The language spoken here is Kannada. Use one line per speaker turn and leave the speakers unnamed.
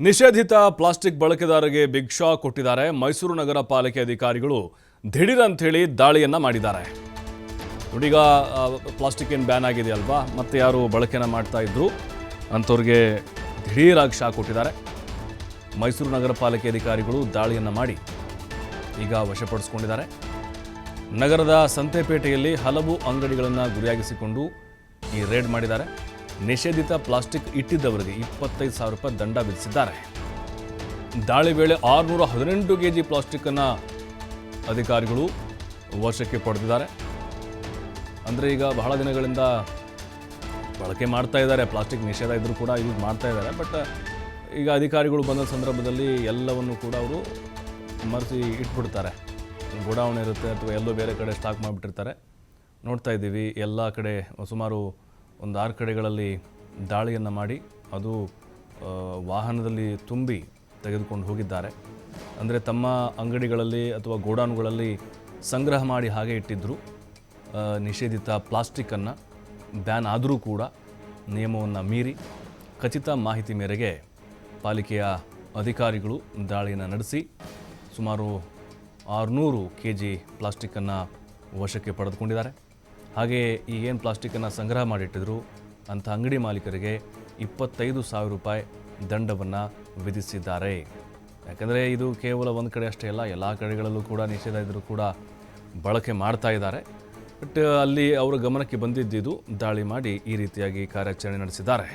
ನಿಷೇಧಿತ ಪ್ಲಾಸ್ಟಿಕ್ ಬಳಕೆದಾರರಿಗೆ ಬಿಗ್ ಶಾಕ್ ಕೊಟ್ಟಿದ್ದಾರೆ. ಮೈಸೂರು ನಗರ ಪಾಲಿಕೆ ಅಧಿಕಾರಿಗಳು ದಿಢೀರ್ ಅಂಥೇಳಿ ದಾಳಿಯನ್ನ ಮಾಡಿದ್ದಾರೆ. ಹುಡುಗ ಪ್ಲಾಸ್ಟಿಕ್ ಏನು ಬ್ಯಾನ್ ಆಗಿದೆ ಅಲ್ವಾ ಮತ್ತೆ ಯಾರು ಬಳಕೆನ ಮಾಡ್ತಾ ಇದ್ರು. ಅಂಥವ್ರಿಗೆ ದಿಢೀರಾಗಿ ಶಾಕ್ ಕೊಟ್ಟಿದ್ದಾರೆ. ಮೈಸೂರು ನಗರ ಪಾಲಿಕೆ ಅಧಿಕಾರಿಗಳು ದಾಳಿಯನ್ನು ಮಾಡಿ ಈಗ ವಶಪಡಿಸಿಕೊಂಡಿದ್ದಾರೆ. ನಗರದ ಸಂತೆಪೇಟೆಯಲ್ಲಿ ಹಲವು ಅಂಗಡಿಗಳನ್ನು ಗುರಿಯಾಗಿಸಿಕೊಂಡು ಈ ರೇಡ್ ಮಾಡಿದ್ದಾರೆ. ನಿಷೇಧಿತ ಪ್ಲಾಸ್ಟಿಕ್ ಇಟ್ಟಿದ್ದವರಿಗೆ ಇಪ್ಪತ್ತೈದು ಸಾವಿರ ರೂಪಾಯಿ ದಂಡ ವಿಧಿಸಿದ್ದಾರೆ. ದಾಳಿ ವೇಳೆ ಆರುನೂರ ಹದಿನೆಂಟು ಕೆ ಜಿ ಪ್ಲಾಸ್ಟಿಕ್ಕನ್ನು ಅಧಿಕಾರಿಗಳು ವಶಕ್ಕೆ ಪಡೆದಿದ್ದಾರೆ. ಅಂದರೆ ಈಗ ಬಹಳ ದಿನಗಳಿಂದ ಬಳಕೆ ಮಾಡ್ತಾ ಇದ್ದಾರೆ. ಪ್ಲಾಸ್ಟಿಕ್ ನಿಷೇಧ ಇದ್ದರೂ ಕೂಡ ಯೂಸ್ ಮಾಡ್ತಾ ಇದ್ದಾರೆ. ಬಟ್, ಈಗ ಅಧಿಕಾರಿಗಳು ಬಂದ ಸಂದರ್ಭದಲ್ಲಿ ಎಲ್ಲವನ್ನು ಕೂಡ ಅವರು ಮರೆಸಿ ಇಟ್ಬಿಡ್ತಾರೆ. ಗೋಡೌನ್ ಇರುತ್ತೆ ಅಥವಾ ಎಲ್ಲೋ ಬೇರೆ ಕಡೆ ಸ್ಟಾಕ್ ಮಾಡಿಬಿಟ್ಟಿರ್ತಾರೆ. ನೋಡ್ತಾ ಇದ್ದೀವಿ. ಎಲ್ಲ ಕಡೆ ಸುಮಾರು ಒಂದು ಆರು ಕಡೆಗಳಲ್ಲಿ ದಾಳಿಯನ್ನು ಮಾಡಿ ಅದು ವಾಹನದಲ್ಲಿ ತುಂಬಿ ತೆಗೆದುಕೊಂಡು ಹೋಗಿದ್ದಾರೆ. ಅಂದರೆ ತಮ್ಮ ಅಂಗಡಿಗಳಲ್ಲಿ ಅಥವಾ ಗೋಡೌನ್ಗಳಲ್ಲಿ ಸಂಗ್ರಹ ಮಾಡಿ ಹಾಗೆ ಇಟ್ಟಿದ್ದರು ನಿಷೇಧಿತ ಪ್ಲಾಸ್ಟಿಕ್ಕನ್ನು ಬ್ಯಾನ್ ಆದರೂ ಕೂಡ ನಿಯಮವನ್ನು ಮೀರಿ ಖಚಿತ ಮಾಹಿತಿ ಮೇರೆಗೆ ಪಾಲಿಕೆಯ ಅಧಿಕಾರಿಗಳು ದಾಳಿಯನ್ನು ನಡೆಸಿ ಸುಮಾರು ಆರುನೂರು ಕೆ ಜಿ ಪ್ಲಾಸ್ಟಿಕ್ಕನ್ನು ವಶಕ್ಕೆ ಪಡೆದುಕೊಂಡಿದ್ದಾರೆ. ಹಾಗೆಯೇ ಈ ಏನು ಪ್ಲಾಸ್ಟಿಕ್ಕನ್ನು ಸಂಗ್ರಹ ಮಾಡಿಟ್ಟಿದ್ರು, ಅಂಥ ಅಂಗಡಿ ಮಾಲೀಕರಿಗೆ ಇಪ್ಪತ್ತೈದು ಸಾವಿರ ರೂಪಾಯಿ ದಂಡವನ್ನು ವಿಧಿಸಿದ್ದಾರೆ. ಯಾಕಂದರೆ ಇದು ಕೇವಲ ಒಂದು ಕಡೆ ಅಷ್ಟೇ ಅಲ್ಲ, ಎಲ್ಲ ಕಡೆಗಳಲ್ಲೂ ಕೂಡ ನಿಷೇಧ ಇದ್ದರೂ ಕೂಡ ಬಳಕೆ ಮಾಡ್ತಾ ಇದ್ದಾರೆ. ಬಟ್ ಅಲ್ಲಿ ಅವರ ಗಮನಕ್ಕೆ ಬಂದಿದ್ದಿದ್ದು ದಾಳಿ ಮಾಡಿ ಈ ರೀತಿಯಾಗಿ ಕಾರ್ಯಾಚರಣೆ ನಡೆಸಿದ್ದಾರೆ.